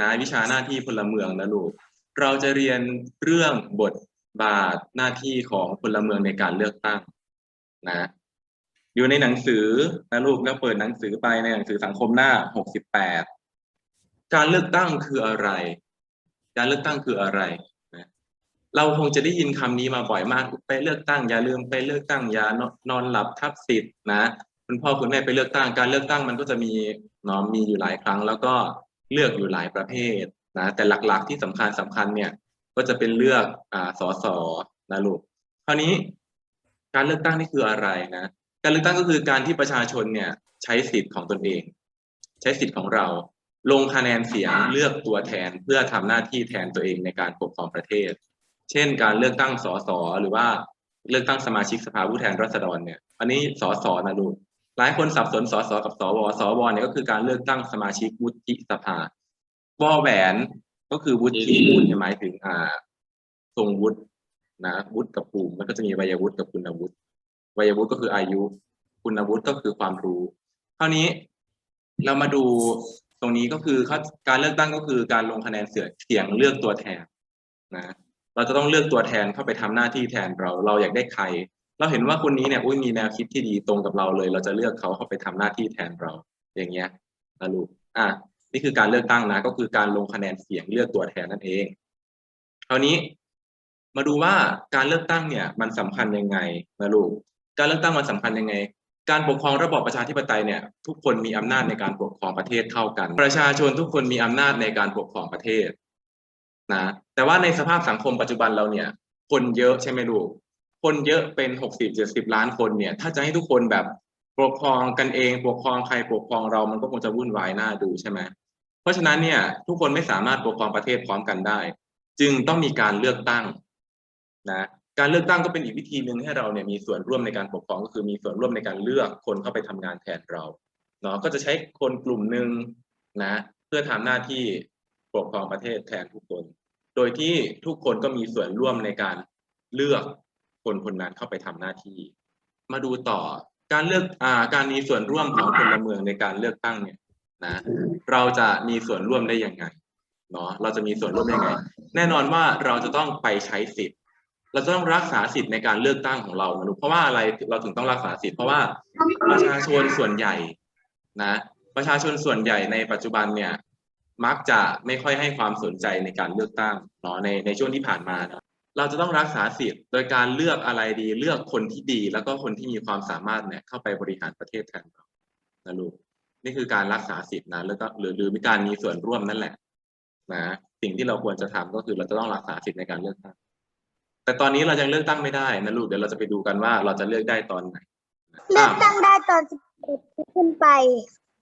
นะวิชาหน้าที่พลเมืองนะลูกเราจะเรียนเรื่องบทบาทหน้าที่ของพลเมืองในการเลือกตั้งนะ อยู่ในหนังสือนะลูกแล้วเปิดหนังสือไปในหนังสือสังคมหน้าหกสิบแปดการเลือกตั้งคืออะไร การเลือกตั้งคืออะไรนะเราคงจะได้ยินคำนี้มาบ่อยมากไปเลือกตั้งอย่าลืมไปเลือกตั้งอย่านนอนหลับทับสิทธิ์นะคุณพ่อคุณแม่ไปเลือกตั้งการเลือกตั้งมันก็จะมีเนาะมีอยู่หลายครั้ง แล้วก็ เลือกอยู่หลายประเภทนะแต่หลักๆที่สำคัญสำคัญเนี่ยก็จะเป็นเลือกอ่าสสนะลูกคราวนี้การเลือกตั้งนี่คืออะไรนะการเลือกตั้งก็คือการที่ประชาชนเนี่ยใช้สิทธิ์ของตนเอง ใช้สิทธิ์ของเรา ลงคะแนนเสียงเลือกตัวแทนเพื่อทำหน้าที่แทนตัวเองในการปกครองประเทศ เช่น การเลือกตั้งสสหรือว่าเลือกตั้งสมาชิกสภาผู้แทนราษฎรเนี่ย อันนี้สสนะลูก หลายคนสับสนสสกับสวสวเนี่ยก็คือการเลือกตั้งสมาชิกวุฒิสภาวอแหวนก็คือวุฒิวุฒิหมายถึงอ่าทรงวุฒินะวุฒิกับภูมิมันก็จะมีวัยวุฒิกับคุณวุฒิวัยวุฒิก็คืออายุ คุณวุฒิก็คือความรู้คราวนี้เรามาดูตรงนี้ก็คือการเลือกตั้งก็คือการลงคะแนนเสียงเสียงเลือกตัวแทนนะเราจะต้องเลือกตัวแทนเข้าไปทำหน้าที่แทนเรา เราอยากได้ใคร เราเห็นว่าคนนี้เนี่ยอุ้ยมีแนวคิดที่ดีตรงกับเราเลย เราจะเลือกเขาเข้าไปทำหน้าที่แทนเรา อย่างเงี้ยนะลูกอะนี่คือการเลือกตั้งนะ ก็คือการลงคะแนนเสียงเลือกตัวแทนนั่นเองคราวนี้มาดูว่าการเลือกตั้งเนี่ยมันสำคัญยังไงนะลูกการเลือกตั้งมันสำคัญยังไง การปกครองระบอบประชาธิปไตยเนี่ย ทุกคนมีอำนาจในการปกครองประเทศเท่ากัน ประชาชนทุกคนมีอำนาจในการปกครองประเทศนะแต่ว่าในสภาพสังคมปัจจุบันเราเนี่ย คนเยอะใช่ไหมลูก คนเยอะเป็นหกสิบเจ็ดสิบล้านคนเนี่ย ถ้าจะให้ทุกคนแบบปกครองกันเองปกครองใครปกครองเรามันก็คงจะวุ่นวายน่าดูใช่ไหมเพราะฉะนั้นเนี่ย ทุกคนไม่สามารถปกครองประเทศพร้อมกันได้ จึงต้องมีการเลือกตั้งนะการเลือกตั้งก็เป็นอีกวิธีหนึ่งให้เราเนี่ยมีส่วนร่วมในการปกครองก็คือมีส่วนร่วมในการเลือกคนเข้าไปทำงานแทนเราเนาะก็จะใช้คนกลุ่มหนึ่งนะ เพื่อทำหน้าที่ปกครองประเทศแทนทุกคน โดยที่ทุกคนก็มีส่วนร่วมในการเลือก คนคนนั้นเข้าไปทำหน้าที่ มาดูต่อการเลือกอ่าการมีส่วนร่วมของพลเมืองในการเลือกตั้งเนี่ยนะเราจะมีส่วนร่วมได้ยังไงเนาะเราจะมีส่วนร่วมยังไง แน่นอนว่าเราจะต้องไปใช้สิทธิ์ เราจะต้องรักษาสิทธิ์ในการเลือกตั้งของเรานะลูกเพราะว่าอะไรเราถึงต้องรักษาสิทธิ์เพราะว่าประชาชนส่วนใหญ่นะประชาชนส่วนใหญ่ในปัจจุบันเนี่ยมักจะไม่ค่อยให้ความสนใจในการเลือกตั้งเนาะในในช่วงที่ผ่านมานะ เราจะต้องรักษาสิทธิ์ โดยการเลือกอะไรดี เลือกคนที่ดี แล้วก็คนที่มีความสามารถเนี่ยเข้าไปบริหารประเทศแทนเรานะลูกนี่คือการรักษาสิทธินะแล้วก็หรือหรือมีการมีส่วนร่วมนั่นแหละนะสิ่งที่เราควรจะทำก็คือเราจะต้องรักษาสิทธิ์ในการเลือกตั้งแต่ตอนนี้เรายังเลือกตั้งไม่ได้นะลูกเดี๋ยวเราจะไปดูกันว่าเราจะเลือกได้ตอนไหนเลือกตั้งได้ตอนสิบเอ็ดขึ้นไป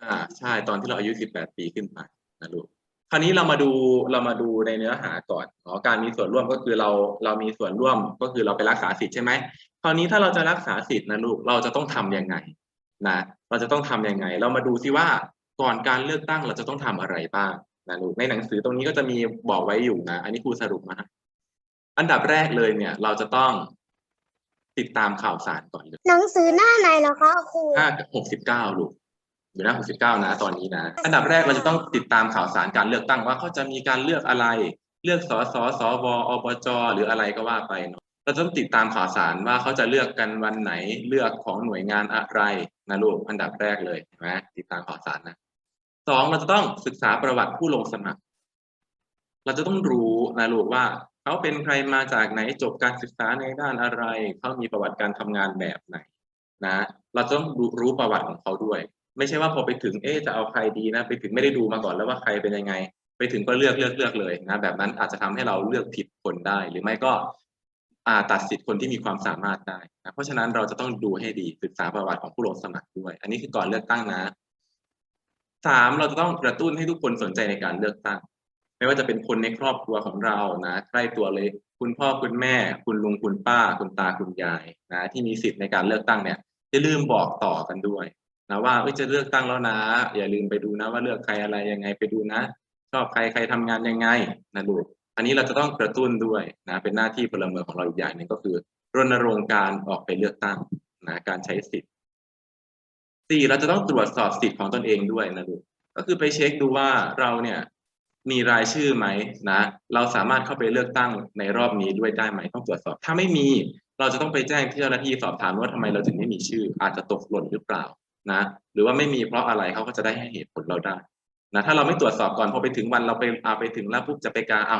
อ่า ใช่ตอนที่เราอายุสิบแปดปีขึ้นไปนะลูกค ราวนี้เรามาดูเรามาดูในเนื้อหาก่อนเนาะการมีส่วนร่วมก็คือเราเรามีส่วนร่วมก็คือเราไปรักษาสิทธิ์ใช่ไหมคราวนี้ถ้าเราจะรักษาสิทธิ์นะลูกเราจะต้องทํำยังไงนะเราจะต้องทํำยังไง เรามาดูซิว่าก่อนการเลือกตั้งเราจะต้องทำอะไรบ้างนะลูกในหนังสือตรงนี้ก็จะมีบอกไว้อยู่นะ อันนี้ครูสรุปมาให้อันดับแรกเลยเนี่ย เราจะต้องติดตามข่าวสารก่อนเลยหนังสือหน้าไหนเหรอคะครูหน้าหกสิบเก้าลูก อยู่หน้าหกสิบเก้านะตอนนี้นะ อันดับแรกเราจะต้องติดตามข่าวสารการเลือกตั้งว่าเขาจะมีการเลือกอะไร เลือกสสสวอบจหรืออะไรก็ว่าไปเนาะเราต้องติดตามข่าวสารว่าเขาจะเลือกกันวันไหนเลือกของหน่วยงานอะไรนะลูกอันดับแรกเลยนะติดตามข่าวสารนะสองเราจะต้องศึกษาประวัติผู้ลงสมัคร เราจะต้องรู้นะลูกว่าเขาเป็นใครมาจากไหนจบการศึกษาในด้านอะไรเขามีประวัติการทำงานแบบไหนนะ เราต้องรรู้ประวัติของเขาด้วย ไม่ใช่ว่าพอไปถึงเอ๊จะเอาใครดีนะ ไปถึงไม่ได้ดูมาก่อนแล้วว่าใครเป็นยังไง ไปถึงก็เลือกเลือกเลือกเลยนะแบบนั้นอาจจะทำให้เราเลือกผิดคนได้ หรือไม่ก็อาตัดสิทธิ์คนที่มีความสามารถได้นะเพราะฉะนั้นเราจะต้องดูให้ดีศึกษาประวัติของผู้ลงสมัครด้วย อันนี้คือก่อนเลือกตั้งนะสามเราจะต้องกระตุ้นให้ทุกคนสนใจในการเลือกตั้ง ไม่ว่าจะเป็นคนในครอบครัวของเรานะใกล้ตัวเลย คุณพ่อคุณแม่ คุณลุงคุณป้า คุณตาคุณยายนะที่มีสิทธิ์ในการเลือกตั้งเนี่ยอย่าลืมบอกต่อกันด้วย นะว่าจะเลือกตั้งแล้วนะ อย่าลืมไปดูนะว่าเลือกใครอะไรยังไงไปดูนะ ชอบใครใครทำงานยังไงนะลูกอันนี้เราจะต้องกระตุ้นด้วยนะเป็นหน้าที่พลเมืองของเราอีกอย่างหนึ่งก็คือ รณรงค์การออกไปเลือกตั้งนะการใช้สิทธิ์สี่เราจะต้องตรวจสอบสิทธิ์ของตนเองด้วยนะลูกก็คือไปเช็คดูว่าเราเนี่ยมีรายชื่อไหมนะ เราสามารถเข้าไปเลือกตั้งในรอบนี้ด้วยได้ไหมต้องตรวจสอบ ถ้าไม่มีเราจะต้องไปแจ้งที่เจ้าหน้าที่สอบถามว่าทำไมเราถึงไม่มีชื่อ อาจจะตกหล่นหรือเปล่า นะหรือว่าไม่มีเพราะอะไรเขาก็จะได้ให้เหตุผลเราได้นะถ้าเราไม่ตรวจสอบก่อนพอไปถึงวันเราไปเอาไปถึงแล้วปุ๊บจะไปกาเอา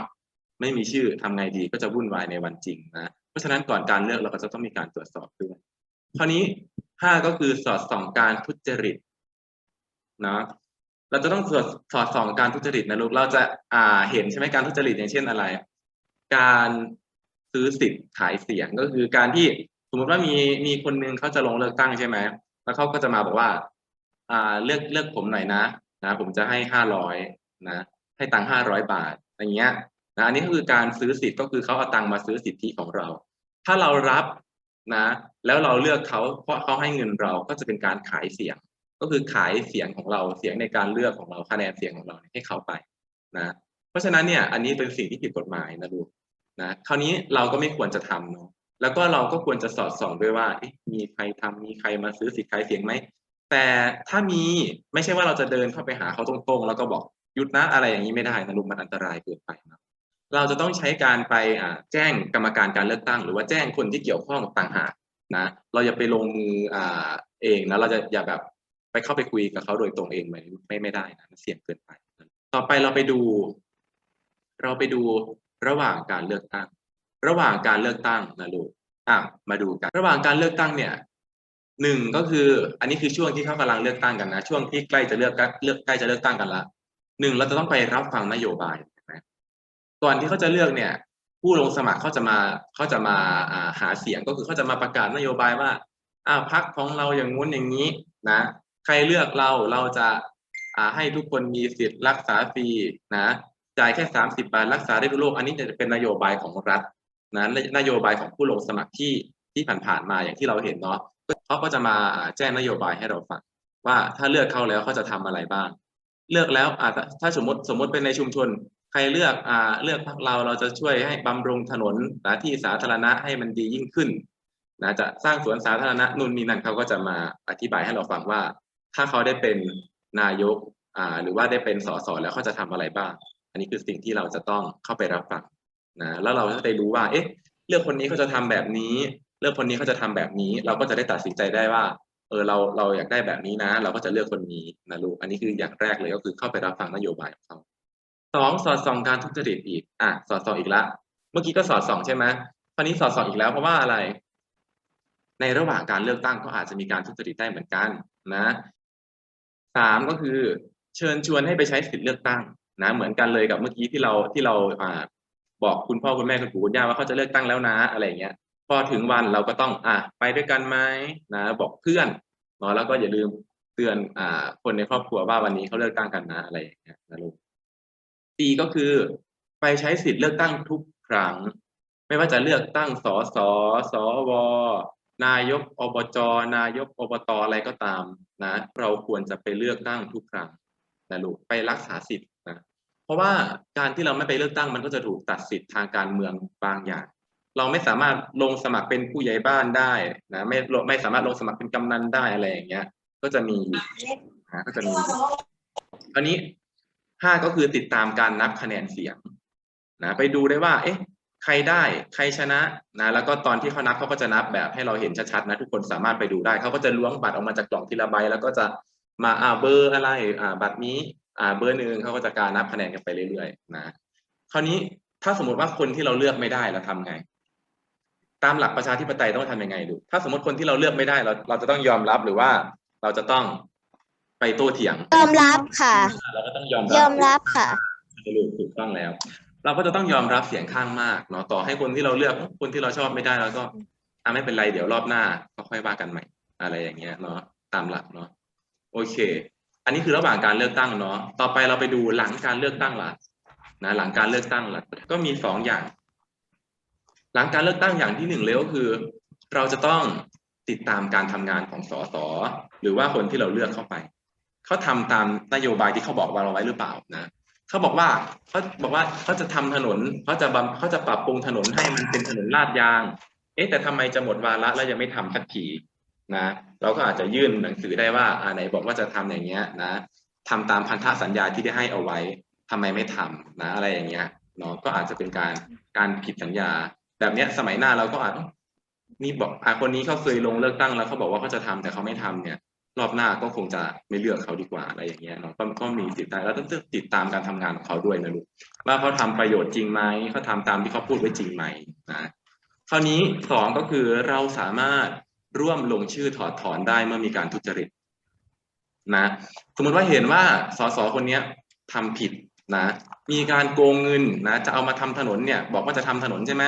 ไม่มีชื่อทำไงดีก็จะวุ่นวายในวันจริงนะเพราะฉะนั้นก่อนการเลือกเราก็จะต้องมีการตรวจสอบด้วยคราวนี้ห้าก็คือสอดส่องการทุจริตนะเราจะต้องตรวจสอดส่องการทุจริตนะลูกเราจะอ่าเห็นใช่ไหมการทุจริตอย่างเช่นอะไร การซื้อสิทธิ์ขายเสียงก็คือการที่สมมติว่ามีมีคนนึงเขาจะลงเลือกตั้งใช่ไหม แล้วเขาก็จะมาบอกว่า อ่าเลือกเลือกผมหน่อยนะนะ ผมจะให้ห้าร้อยนะ ให้ตังค์ห้าร้อยบาทอย่างเงี้ยนะอันนี้ก็คือการซื้อสิทธิ์ก็คือเขาเอาตังค์มาซื้อสิทธิของเรา ถ้าเรารับนะ แล้วเราเลือกเขาเพราะเขาให้เงินเราก็จะเป็นการขายเสียง ก็คือขายเสียงของเราเสียงในการเลือกของเราคะแนนเสียงของเราให้เขาไปนะ เพราะฉะนั้นเนี่ยอันนี้เป็นสิ่งที่ผิดกฎหมายนะลูกนะคราวนี้เราก็ไม่ควรจะทำเนาะ แล้วก็เราก็ควรจะสอดส่องด้วยว่ามีใครทำมีใครมาซื้อสิทธิ์ขายเสียงไหมแต่ถ้ามีไม่ใช่ว่าเราจะเดินเข้าไปหาเขาตรงๆ แล้วก็บอกหยุดนะอะไรอย่างนี้ไม่ได้นะลูกมันอันตรายเกินไปนะเราจะต้องใช้การไปแจ้งกรรมการการเลือกตั้ง หรือว่าแจ้งคนที่เกี่ยวข้องต่างหากนะเราอย่าไปลงมืออ่าเองนะเราจะอย่าแบบไปเข้าไปคุยกับเขาโดยตรงเองไม่ไม่ไม่ได้นะเสี่ยงเกินไป ต่อไปเราไปดู เราไปดูระหว่างการเลือกตั้ง ระหว่างการเลือกตั้งนะลูกอะมาดูกัน ระหว่างการเลือกตั้งเนี่ยหนึ่งก็คืออันนี้คือช่วงที่เขากำลังเลือกตั้งกันนะ ช่วงที่ใกล้จะเลือกเลือกใกล้จะเลือกตั้งกันละหนึ่งเราจะต้องไปรับฟังนโยบายนะก่อนที่เขาจะเลือกเนี่ย ผู้ลงสมัครเขาจะมาเขาจะมาาหาเสียงก็คือเขาจะมาประกาศนโยบายว่าอ้าพักของเราอย่างงู้นอย่างนี้นะใครเลือกเราเราจะอ่าให้ทุกคนมีสิทธิ์รักษาฟรีนะจ่ายแค่สามสิบาทรักษาได้ทุกโรคอันนี้จะเป็นนโยบายของรัฐ นะนนโยบายของผู้ลงสมัครที่ที่ผ่านๆมาอย่างที่เราเห็นเนาะเขาก็จะมาแจ้งนโยบายให้เราฟังว่าถ้าเลือกเขาแล้วเขาจะทำอะไรบ้าง เลือกแล้วอ่าถ้าสมมติสมมติเป็นในชุมชน ใครเลือกอ่าเลือกพรรคเราเราจะช่วยให้บำรุงถนนนะที่สาธารณะให้มันดียิ่งขึ้นนะจะสร้างสวนสาธารณะนู่นนี่นั่นเขาก็จะมาอธิบายให้เราฟังว่า ถ้าเขาได้เป็นนายกอ่าหรือว่าได้เป็นสสแล้วเขาจะทำอะไรบ้าง อันนี้คือสิ่งที่เราจะต้องเข้าไปรับฟัง นะแล้วเราจะได้รู้ว่าเอ๊ะเลือกคนนี้เขาจะทำแบบนี้ เลือกคนนี้เขาจะทำแบบนี้ เราก็จะได้ตัดสินใจได้ว่า เออเราเราอยากได้แบบนี้นะ เราก็จะเลือกคนนี้นะลูกอันนี้คืออย่างแรกเลยก็คือเข้าไปรับฟังนโยบายของเขาสองสอดส่องการทุจริตอีกอะสอดส่องอีกละเมื่อกี้ก็สอดส่องใช่ไหมคราวนี้สอดส่องอีกแล้วเพราะว่าอะไร ในระหว่างการเลือกตั้งก็อาจจะมีการทุจริตได้เหมือนกันนะสามก็คือ เชิญชวนให้ไปใช้สิทธิ์เลือกตั้งนะเหมือนกันเลยกับเมื่อกี้ที่เราที่เราอ่า บอกคุณพ่อคุณแม่คุณปู่คุณย่าว่าเขาจะเลือกตั้งแล้วนะอะไรเงี้ยพอถึงวันเราก็ต้องอะไปด้วยกันไหมนะบอกเพื่อนเนาะแล้วก็อย่าลืมเตือนอ่าคนในครอบครัวว่าวันนี้เขาเลือกตั้งกันนะอะไรอย่างเงี้ยนะลูกสี่ก็คือไปใช้สิทธิ์เลือกตั้งทุกครั้ง ไม่ว่าจะเลือกตั้งสสสวนายกอบจนายกอบตอะไรก็ตามนะ เราควรจะไปเลือกตั้งทุกครั้งนะลูกไปรักษาสิทธิ์ เพราะว่าการที่เราไม่ไปเลือกตั้งมันก็จะถูกตัดสิทธิ์ทางการเมืองบางอย่าง เราไม่สามารถลงสมัครเป็นผู้ใหญ่บ้านได้นะไม่ไม่สามารถลงสมัครเป็นกำนันได้อะไรอย่างเงี้ย ก็จะมีนะก็จะมีอันนี้ห้าก็คือติดตามการนับคะแนนเสียงนะไปดูได้ว่า เอ๊ะ ใครได้ใครชนะนะแล้วก็ตอนที่เขานับเขาก็จะนับแบบให้เราเห็นชัดๆนะทุกคนสามารถไปดูได้เขาก็จะล้วงบัตรออกมาจากกล่องทีละใบแล้วก็จะมาอ่าเบอร์อะไรอ่าบัตรนี้ อ่าเบอร์หนึ่งเขาก็จะการนับคะแนนกันไปเรื่อยๆนะคราวนี้ถ้าสมมติว่าคนที่เราเลือกไม่ได้เราทำไง ตามหลักประชาธิปไตยต้องทำยังไงดูถ้าสมมติคนที่เราเลือกไม่ได้เราเราจะต้องยอมรับหรือว่าเราจะต้องไปโต้เถียง ยอมรับค่ะ เราก็ต้องยอมยอมรับค่ะถูกถูกต้องแล้ว เราก็จะต้องยอมรับเสียงข้างมากเนาะต่อให้คนที่เราเลือกคนที่เราชอบไม่ได้เราก็อะไม่เป็นไรเดี๋ยวรอบหน้าก็ค่อยว่ากันใหม่ อะไรอย่างเงี้ยเนาะตามหลักเนาะโอเค อันนี้คือระหว่างการเลือกตั้งเนาะ ต่อไปเราไปดูหลังการเลือกตั้งละนะ หลังการเลือกตั้งละก็มีสองอย่าง หลังการเลือกตั้งอย่างที่หนึ่งเลยก็คือ เราจะต้องติดตามการทำงานของสสหรือว่าคนที่เราเลือกเข้าไปเขาทำตามนโยบายที่เขาบอกว่าเราไว้หรือเปล่านะเขาบอกว่าเขาบอกว่าเขาจะทำถนนเขาจะบำเขาจะปรับปรุงถนนให้มันเป็นถนนลาดยาง เอ๊ะแต่ทำไมจะหมดวาระแล้วยังไม่ทำสักที นะเราก็อาจจะยื่นหนังสือได้ว่าอ่าไหนบอกว่าจะทำอย่างเงี้ยนะทำตามพันธสัญญาที่ได้ให้เอาไว้ทำไมไม่ทำนะอะไรอย่างเงี้ยเนาะก็อาจจะเป็นการการผิดสัญญา แบบเนี้ยสมัยหน้าเราก็อาจนี่บอกอะคนนี้เขาเคยลงเลือกตั้งแล้วเขาบอกว่าเขาจะทำแต่เขาไม่ทำเนี่ย รอบหน้าก็คงจะไม่เลือกเขาดีกว่าอะไรอย่างเงี้ยเนาะก็ก็มีติดตามแล้วต้องติดตามการทำงานของเขาด้วยนะลูกว่าเขาทำประโยชน์จริงไหมเขาทำตามที่เขาพูดไว้จริงไหมนะคราวนี้สองก็คือเราสามารถ ร่วมลงชื่อถอดถอนได้เมื่อมีการทุจริตนะสมมติว่าเห็นว่าสสคนนี้ทำผิดนะมีการโกงเงินนะจะเอามาทำถนนเนี่ยบอกว่าจะทำถนนใช่ไหม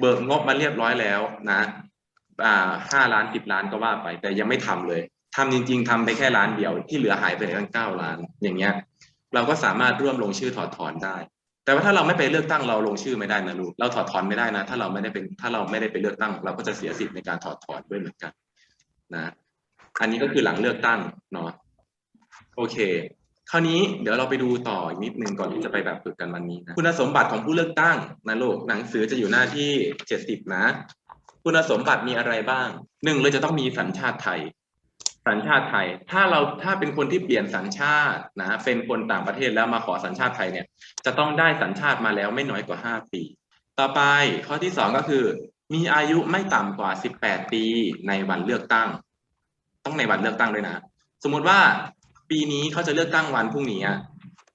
เบิกงบมาเรียบร้อยแล้วนะอ่าห้าล้านสิบล้านก็ว่าไป แต่ยังไม่ทำเลยทำจริง ๆทำไปแค่ล้านเดียวที่เหลือหายไปตั้งเก้าล้านอย่างเงี้ยเราก็สามารถร่วมลงชื่อถอดถอนได้ แต่ว่าถ้าเราไม่ไปเลือกตั้งเราลงชื่อไม่ได้นะลูกเราถอดถอนไม่ได้นะ ถ้าเราไม่ได้เป็นถ้าเราไม่ได้ไปเลือกตั้ง เราก็จะเสียสิทธิ์ในการถอดถอนด้วยเหมือนกันนะอันนี้ก็คือหลังเลือกตั้งเนาะโอเค คราวนี้เดี๋ยวเราไปดูต่ออีกนิดนึงก่อนที่จะไปแบบฝึกกันวันนี้นะคุณสมบัติของผู้เลือกตั้งนะลูกหนังสือจะอยู่หน้าที่เจ็ดสิบนะ คุณสมบัติมีอะไรบ้างหนึ่งเลยจะต้องมีสัญชาติไทย สัญชาติไทย ถ้าเราถ้าเป็นคนที่เปลี่ยนสัญชาตินะเป็นคนต่างประเทศแล้วมาขอสัญชาติไทยเนี่ย จะต้องได้สัญชาติมาแล้วไม่น้อยกว่าห้าปี ต่อไปข้อที่สองก็คือ มีอายุไม่ต่ำกว่าสิบแปดปีในวันเลือกตั้ง ต้องในวันเลือกตั้งด้วยนะ สมมติว่าปีนี้เขาจะเลือกตั้งวันพรุ่งนี้อะ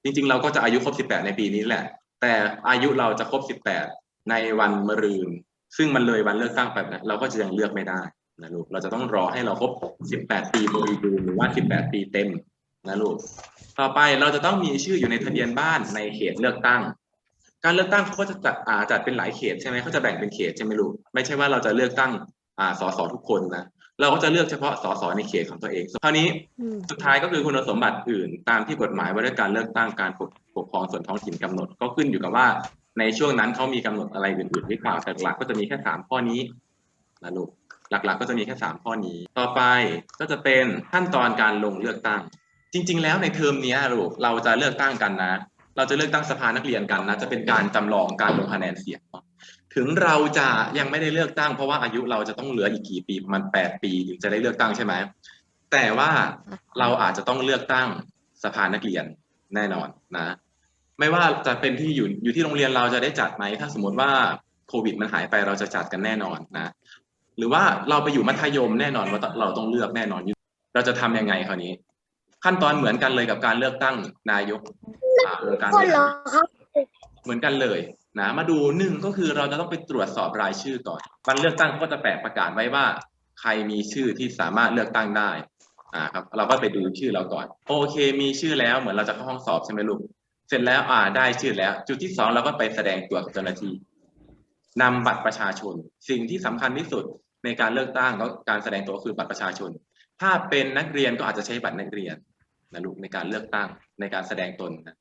จริงๆ เราก็จะอายุครบสิบแปดในปีนี้แหละ แต่อายุเราจะครบสิบแปดในวันมะรืน ซึ่งมันเลยวันเลือกตั้งไปเราก็จะยังเลือกไม่ได้ นะลูกเราจะต้องรอให้เราครบ 18 ปีบริบูรณ์หรือว่า 18 ปีเต็มนะลูกต่อไปเราจะต้องมีชื่ออยู่ในทะเบียนบ้านในเขตเลือกตั้ง การเลือกตั้งเขาก็จะจัดอ่าจัดเป็นหลายเขตใช่ไหมเขาจะแบ่งเป็นเขตใช่ไหมลูกไม่ใช่ว่าเราจะเลือกตั้งอ่าสสทุกคนนะเราก็จะเลือกเฉพาะสสในเขตของตัวเองคราวนี้สุดท้ายก็คือคุณสมบัติอื่น ตามที่กฎหมายว่าด้วยการเลือกตั้งการปกปกครองส่วนท้องถิ่นกำหนด ก็ขึ้นอยู่กับว่าในช่วงนั้นเขามีกำหนดอะไรอื่นๆหรือเปล่าแต่หลักๆก็จะมีแค่สามข้อนี้นะลูก หลักๆ ก็จะมีแค่สามข้อนี้ ต่อไปก็จะเป็นขั้นตอนการลงเลือกตั้ง จริง ๆ แล้วในเทอมนี้ลูกเราจะเลือกตั้งกันนะ เราจะเลือกตั้งสภานักเรียนกันนะจะเป็นการจำลองการลงคะแนนเสียงถึงเราจะยังไม่ได้เลือกตั้ง เพราะว่าอายุเราจะต้องเหลืออีกกี่ปีประมาณแปดปีถึงจะได้เลือกตั้งใช่ไหมแต่ว่าเราอาจจะต้องเลือกตั้งสภานักเรียนแน่นอนนะ ไม่ว่าจะเป็นที่อยู่อยู่ที่โรงเรียนเราจะได้จัดไหมถ้าสมมติว่าโควิดมันหายไปเราจะจัดกันแน่นอนนะ หรือว่าเราไปอยู่มัธยมแน่นอนว่าเราต้องเลือกแน่นอนเราจะทำยังไงคราวนี้ ขั้นตอนเหมือนกันเลยกับการเลือกตั้งนายกองค์การเหรอครับเหมือนกันเลยนะมาดูหนึ่งก็คือเราจะต้องไปตรวจสอบรายชื่อก่อนวันเลือกตั้งก็จะแปะประกาศไว้ว่า ใครมีชื่อที่สามารถเลือกตั้งได้อ่าครับเราก็ไปดูชื่อเราก่อน โอเค มีชื่อแล้วเหมือนเราจะเข้าห้องสอบใช่ไหมลูกเสร็จแล้วอ่าได้ชื่อแล้ว จุดที่สองเราก็ไปแสดงตัวกับเจ้าหน้าที่ นำบัตรประชาชน สิ่งที่สำคัญที่สุดในการเลือกตั้งก็การแสดงตัวคือบัตรประชาชน ถ้าเป็นนักเรียนก็อาจจะใช้บัตรนักเรียนนะลูกในการเลือกตั้งในการแสดงตนนะ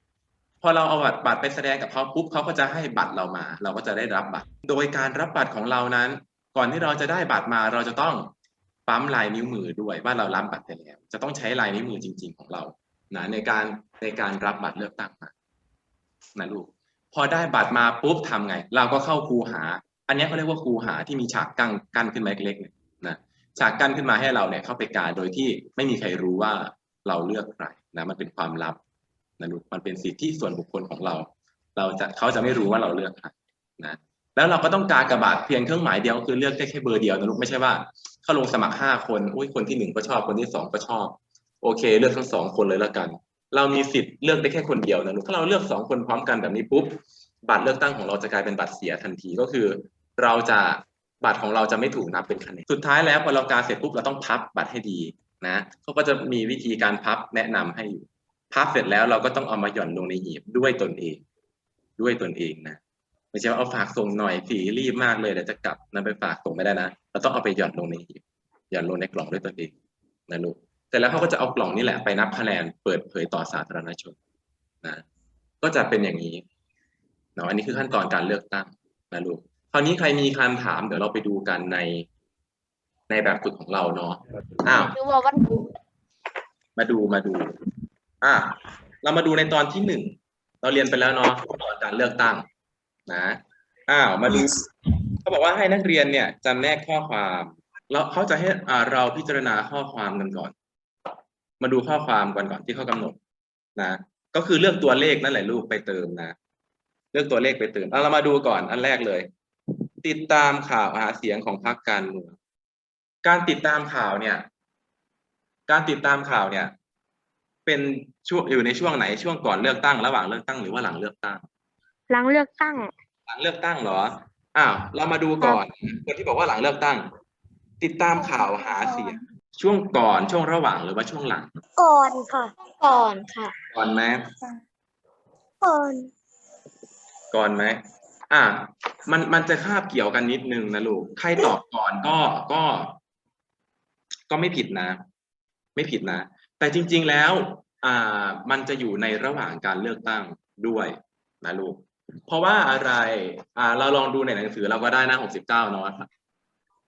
พอเราเอาบัตรบัตรไปแสดงกับเขาปุ๊บเขาก็จะให้บัตรเรามา เราก็จะได้รับบัตร โดยการรับบัตรของเรานั้น ก่อนที่เราจะได้บัตรมาเราจะต้องปั๊มลายนิ้วมือด้วยว่าเรารับบัตรไปแล้วจะต้องใช้ลายนิ้วมือจริง ๆ ของเรานะในการในการรับบัตรเลือกตั้งมานะลูก พอได้บัตรมาปุ๊บทำไง เราก็เข้าคูหา อันนี้เขาเรียกว่าคูหาที่มีฉากกั้นกั้นขึ้นมาเล็กๆเนี่ยนะฉากกั้นขึ้นมาให้เราเนี่ยเข้าไปกาโดยที่ไม่มีใครรู้ว่าเราเลือกใครนะมันเป็นความลับนะลูกมันเป็นสิทธิส่วนบุคคลของเรา เราจะเขาจะไม่รู้ว่าเราเลือกใครนะแล้วเราก็ต้องกากระบาดเพียงเครื่องหมายเดียวคือเลือกได้แค่เบอร์เดียวนะลูกไม่ใช่ว่าเขาลงสมัครห้าคนอุ้ยคนที่หนึ่งก็ชอบคนที่สองก็ชอบ โอเค เลือกทั้งสองคนเลยละกัน เรามีสิทธิ์เลือกได้แค่คนเดียวนะลูกถ้าเราเลือกสองคนพร้อมกันแบบนี้ปุ๊บบัตรเลือกตั้งของเราจะกลายเป็นบัตรเสียทันทีก็คือ เราจะบัตรของเราจะไม่ถูกนับเป็นคะแนนสุดท้ายแล้วพอเรากาเสร็จปุ๊บเราต้องพับบัตรให้ดีนะเขาก็จะมีวิธีการพับแนะนำให้อยู่พับเสร็จแล้วเราก็ต้องเอามาหย่อนลงในหีบด้วยตนเอง ด้วยตนเองนะไม่ใช่ว่าเอาฝากส่งหน่อยสีรีบมากเลยเดี๋ยวจะกลับนั่นไปฝากส่งไม่ได้นะเราต้องเอาไปหย่อนลงในหีบหย่อนลงในกล่องด้วยตนเองนะลูก เสร็จแล้วเขาก็จะเอากล่องนี่แหละไปนับคะแนนเปิดเผยต่อสาธารณชนนะก็จะเป็นอย่างนี้เนาะอันนี้คือขั้นตอนการเลือกตั้งนะลูกคราวนี้ใครมีคำถามเดี๋ยวเราไปดูกันในในแบบฝึกของเราเนาะอ้าวหรือว่าวันพุธมาดูมาดู อะเรามาดูในตอนที่หนึ่งเราเรียนไปแล้วเนาะตอนการเลือกตั้ง นะอ้าวมาดูเขาบอกว่าให้นักเรียนเนี่ยจำแนกข้อความแล้วเขาจะให้อ่าเราพิจารณาข้อความกันก่อน มาดูข้อความกันก่อนที่เขากำหนดนะก็คือเลือกตัวเลขนั่นแหละลูกไปเติมนะ เลือกตัวเลขไปเติมเอาเรามาดูก่อนอันแรกเลย ติดตามข่าวหาเสียงของพรรคการเมืองการติดตามข่าวเนี่ย การติดตามข่าวเนี่ย เป็นช่วงอยู่ในช่วงไหนช่วงก่อนเลือกตั้งระหว่างเลือกตั้งหรือว่าหลังเลือกตั้ง หลังเลือกตั้ง หลังเลือกตั้งเหรออ้าวเรามาดูก่อนคนที่บอกว่าหลังเลือกตั้ง ติดตามข่าวหาเสียง ช่วงก่อนช่วงระหว่างหรือว่าช่วงหลัง ก่อนค่ะ ก่อนค่ะ ก่อนไหมก่อนก่อนไหมอะมันมันจะคาบเกี่ยวกันนิดนึงนะลูกใครตอบก่อนก็ก็ ก็ไม่ผิดนะ ไม่ผิดนะ แต่จริง ๆแล้ว อ่า มันจะอยู่ในระหว่างการเลือกตั้งด้วยนะลูกเพราะว่าอะไร อ่า เราลองดูในหนังสือเราก็ได้หน้าหกสิบเก้าเนาะ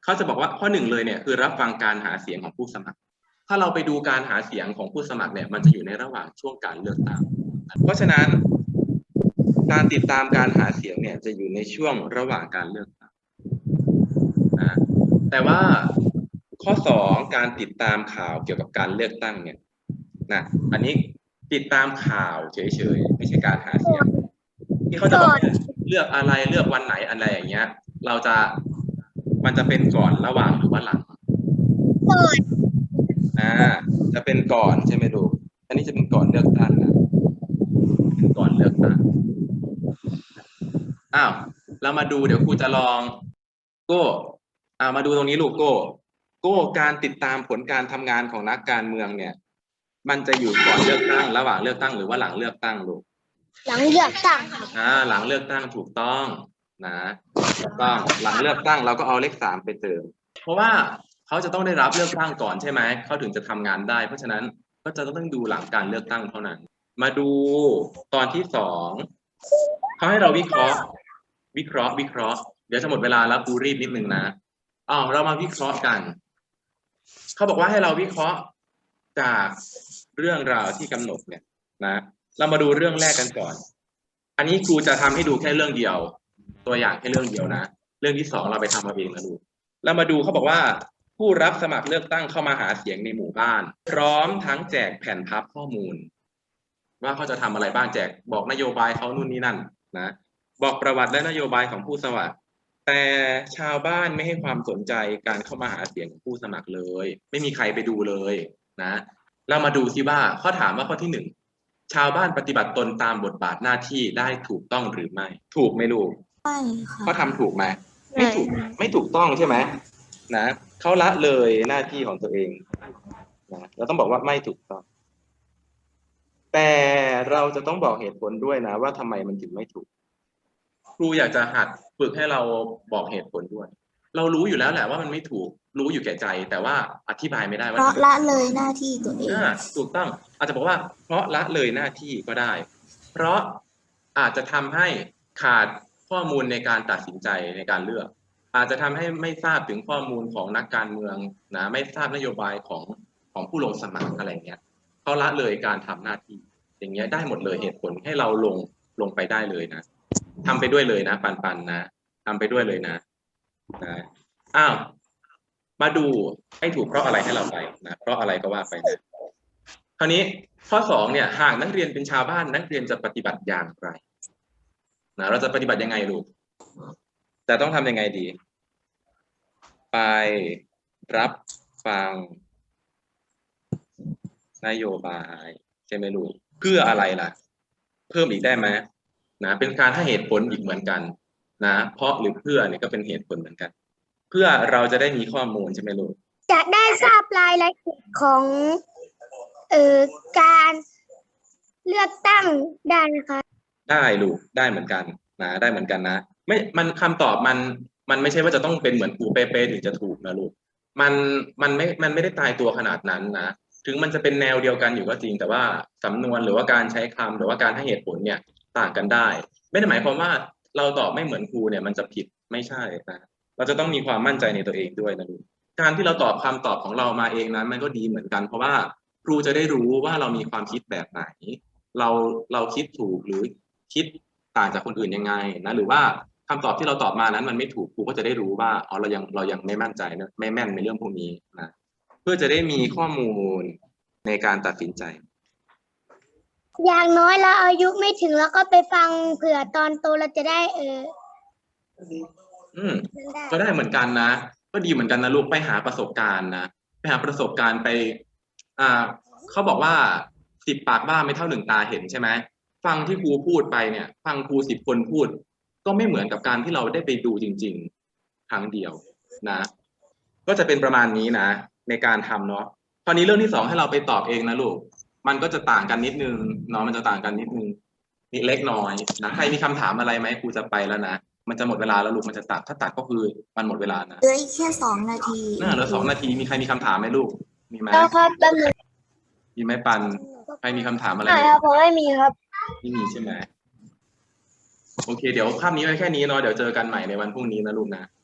เขาจะบอกว่าข้อหนึ่งเลยเนี่ยคือรับฟังการหาเสียงของผู้สมัคร ถ้าเราไปดูการหาเสียงของผู้สมัครเนี่ยมันจะอยู่ในระหว่างช่วงการเลือกตั้งเพราะฉะนั้น การติดตามการหาเสียงเนี่ยจะอยู่ในช่วงระหว่างการเลือกตั้งนะแต่ว่าข้อสองการติดตามข่าวเกี่ยวกับการเลือกตั้งเนี่ยนะอันนี้ติดตามข่าวเฉยๆไม่ใช่การหาเสียงที่เขาจะบอกเลือกอะไรเลือกวันไหนอะไรอย่างเงี้ย เราจะ มันจะเป็นก่อนระหว่างหรือว่าหลังก่อนอ่าจะเป็นก่อนใช่ไหมลูกอันนี้จะเป็นก่อนเลือกตั้งนะเป็นก่อนเลือกตั้งอ้าวเรามาดูเดี๋ยวครูจะลองโก้อ่ามาดูตรงนี้ลูกโก้โก้การติดตามผลการทำงานของนักการเมืองเนี่ย มันจะอยู่ก่อนเลือกตั้ง ระหว่างเลือกตั้งหรือว่าหลังเลือกตั้งลูกหลังเลือกตั้งค่ะอ่าหลังเลือกตั้งถูกต้อง นะถูกต้องหลังเลือกตั้งเราก็เอาเลขสามไปเติม เพราะว่าเขาจะต้องได้รับเลือกตั้งก่อนใช่ไหมเขาถึงจะทำงานได้ เพราะฉะนั้นก็จะต้องดูหลังการเลือกตั้งเท่านั้น มาดูตอนที่สองเขาให้เราวิเคราะห์ วิเคราะห์วิเคราะห์เดี๋ยวจะหมดเวลาแล้วกูรีบนิดนึงนะอ้าวเรามาวิเคราะห์กันเขาบอกว่าให้เราวิเคราะห์จากเรื่องราวที่กำหนดเนี่ยนะ เรามาดูเรื่องแรกกันก่อน อันนี้ครูจะทำให้ดูแค่เรื่องเดียว ตัวอย่างแค่เรื่องเดียวนะ เรื่องที่สองเราไปทำมาเองนะลูกเรามาดูเขาบอกว่า ผู้รับสมัครเลือกตั้งเข้ามาหาเสียงในหมู่บ้าน พร้อมทั้งแจกแผ่นพับข้อมูล ว่าเขาจะทำอะไรบ้างแจกบอกนโยบายเขานู่นนี่นั่นนะบอกประวัติและนโยบายของผู้สมัคร แต่ชาวบ้านไม่ให้ความสนใจการเข้ามาหาเสียงของผู้สมัครเลย ไม่มีใครไปดูเลยนะ เรามาดูซิว่าข้อถามว่าข้อที่หนึ่งชาวบ้านปฏิบัติตนตามบทบาทหน้าที่ได้ถูกต้องหรือไม่ ถูกไหมลูก ไม่ค่ะเขาทำถูกไหมไม่ถูกไม่ถูกต้องใช่ไหมนะเขาละเลยหน้าที่ของตัวเองนะเราต้องบอกว่าไม่ถูกต้อง แต่เราจะต้องบอกเหตุผลด้วยนะ ว่าทำไมมันถึงไม่ถูก ครูอยากจะหัดฝึกให้เราบอกเหตุผลด้วย เรารู้อยู่แล้วแหละว่ามันไม่ถูกรู้อยู่แก่ใจ แต่ว่าอธิบายไม่ได้ว่าเพราะทำไมละเลยหน้าที่ตัวเองอ่าถูกต้อง อาจจะบอกว่า เพราะละเลยหน้าที่ก็ได้ เพราะอาจจะทำให้ขาด ข้อมูลในการตัดสินใจในการเลือก อาจจะทำให้ไม่ทราบถึงข้อมูลของนักการเมืองนะไม่ทราบนโยบายของของผู้ลงสมัครอะไรเงี้ยเขาละเลยการทำหน้าที่ อย่างเงี้ยได้หมดเลยเหตุผลให้เราลงลงไปได้เลยนะทำไปด้วยเลยนะ ปันปันนะทำไปด้วยเลยนะนะอ้าวมาดูให้ถูกเพราะอะไรให้เราไปนะเพราะอะไรก็ว่าไปนะคราวนี้ข้อสองเนี่ยหากนักเรียนเป็นชาวบ้านนักเรียนจะปฏิบัติอย่างไร นะเราจะปฏิบัติยังไงลูกจะต้องทำยังไงดี ไปรับฟัง นโยบายใช่ไหมลูกเพื่ออะไรล่ะ เพิ่มอีกได้ไหมนะเป็นการให้เหตุผลอีกเหมือนกัน นะ เพราะหรือเพื่อเนี่ยก็เป็นเหตุผลเหมือนกัน เพื่อเราจะได้มีข้อมูลใช่ไหมลูกจะได้ทราบรายละเอียดของเอ่อการเลือกตั้งได้นะคะ ได้ลูกได้เหมือนกันนะได้เหมือนกันนะ ไม่มันคำตอบมันมันไม่ใช่ว่าจะต้องเป็นเหมือนครูเป๊ะๆถึงจะถูกนะลูกมันมันไม่มันไม่ได้ตายตัวขนาดนั้นนะถึงมันจะเป็นแนวเดียวกันอยู่ก็จริง แต่ว่าสำนวนหรือว่าการใช้คำหรือว่าการให้เหตุผลเนี่ยต่างกันได้ ไม่ได้หมายความว่าเราตอบไม่เหมือนครูเนี่ยมันจะผิดไม่ใช่นะเราจะต้องมีความมั่นใจในตัวเองด้วยนะลูกการที่เราตอบคำตอบของเรามาเองนั้น มันก็ดีเหมือนกัน เพราะว่าครูจะได้รู้ว่าเรามีความคิดแบบไหน เราเราคิดถูกหรือ คิดต่างจากคนอื่นยังไงนะหรือว่าคำตอบที่เราตอบมานั้นมันไม่ถูกครูก็จะได้รู้ว่าอ๋อเรายังเรายังไม่มั่นใจนะไม่แม่นในเรื่องพวกนี้นะเพื่อจะได้มีข้อมูลในการตัดสินใจ อย่างน้อยเราอายุไม่ถึงแล้วก็ไปฟังเผื่อตอนโตเราจะได้เอออืมนั่นได้ก็ได้เหมือนกันนะก็ดีเหมือนกันนะลูกไปหาประสบการณ์นะไปหาประสบการณ์ไป อ่าเขาบอกว่าสิบปากบ้าไม่เท่าหนึ่งตาเห็นใช่ไหม ฟังที่ครูพูดไปเนี่ย ฟังครูสิบคนพูด ก็ไม่เหมือนกับการที่เราได้ไปดูจริง ๆ ครั้งเดียวนะ ก็จะเป็นประมาณนี้นะ ในการทำเนาะคราวนี้เรื่องที่สองให้เราไปตอบเองนะลูก มันก็จะต่างกันนิดนึงเนาะมันจะต่างกันนิดนึงนิดเล็กน้อยนะใครมีคำถามอะไรไหมครูจะไปแล้วนะมันจะหมดเวลาแล้วลูกมันจะตัดถ้าตัดก็คือมันหมดเวลานะเหลืออีกแค่สองนาทีน่าเหลือสองนาทีมีใครมีคำถามไหมลูก มีไหมแล้วครับแป๊บนึงมีไหมปันใครมีคำถามอะไรไม่ไหมครับผมไม่มีครับ ไม่มีใช่ไหมโอเค เดี๋ยวภาพนี้ไว้แค่นี้เนาะเดี๋ยวเจอกันใหม่ในวันพรุ่งนี้นะลูกนะ